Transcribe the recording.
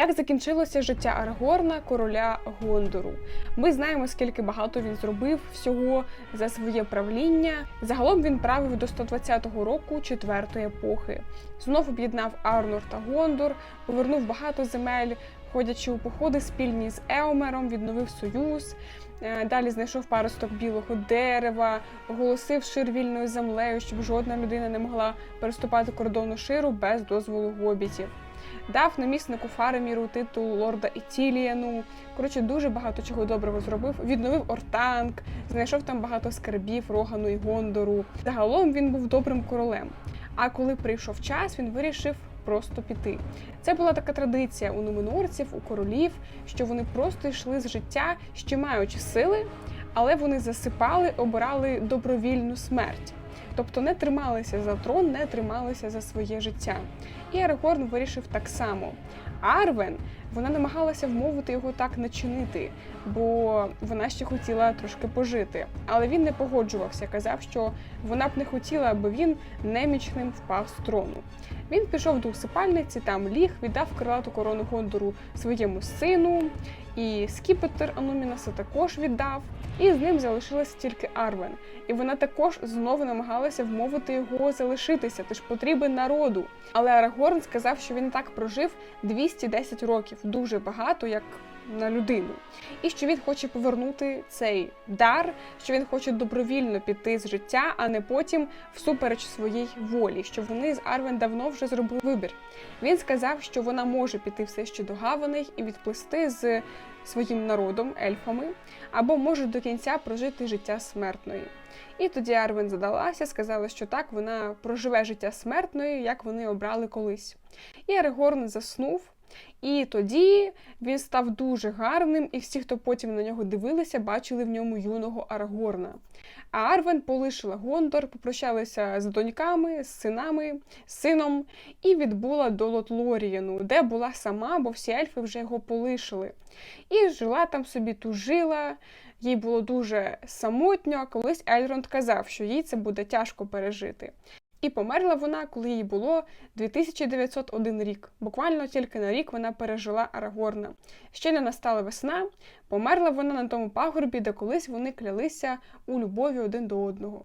Як закінчилося життя Арагорна, короля Гондору? Ми знаємо, скільки багато він зробив всього за своє правління. Загалом він правив до 120-го року четвертої епохи. Знов об'єднав Арнор та Гондор, повернув багато земель, ходячи у походи спільні з Еомером, відновив союз. Е, Далі знайшов паросток білого дерева, оголосив шир вільною землею, щоб жодна людина не могла переступати кордону ширу без дозволу гобітів. Дав наміснику Фареміру титул лорда Ітіліану. Коротше, дуже багато чого доброго зробив. Відновив Ортанг, знайшов там багато скарбів, Рогану і Гондору. Загалом він був добрим королем. А коли прийшов час, він вирішив просто піти. Це була така традиція у нуминорців, у королів, що вони просто йшли з життя, ще маючи сили, але вони засипали, обирали добровільну смерть. Тобто не трималися за трон, не трималися за своє життя. І Арагорн вирішив так само. Арвен вона намагалася вмовити його так не чинити, бо вона ще хотіла трошки пожити. Але він не погоджувався, казав, що вона б не хотіла, аби він немічним впав з трону. Він пішов до усипальниці, там ліг, віддав крилату корону Гондору своєму сину, і скіпетр Анумінаса також віддав. І з ним залишилася тільки Арвен. І вона також знову намагалася вмовити його залишитися, ти ж потрібен народу. Але Арагорн сказав, що він так прожив 210 років, дуже багато, як на людину. І що він хоче повернути цей дар, що він хоче добровільно піти з життя, а не потім всупереч своїй волі, що вони з Арвен давно вже зробили вибір. Він сказав, що вона може піти все ще до Гаваней і відплисти з своїм народом, ельфами, або може до кінця прожити життя смертної. І тоді Арвен задалася, сказала, що так вона проживе життя смертної, як вони обрали колись. І Арагорн заснув. І тоді він став дуже гарним, і всі, хто потім на нього дивилися, бачили в ньому юного Арагорна. А Арвен полишила Гондор, попрощалася з доньками, з синами, з сином і відбула до Лотлорієну, де була сама, бо всі ельфи вже його полишили. І жила там собі тужила. Їй було дуже самотньо, колись Ельронд казав, що їй це буде тяжко пережити. І померла вона, коли їй було 2901 рік. Буквально тільки на рік вона пережила Арагорна. Ще не настала весна, померла вона на тому пагорбі, де колись вони клялися у любові один до одного.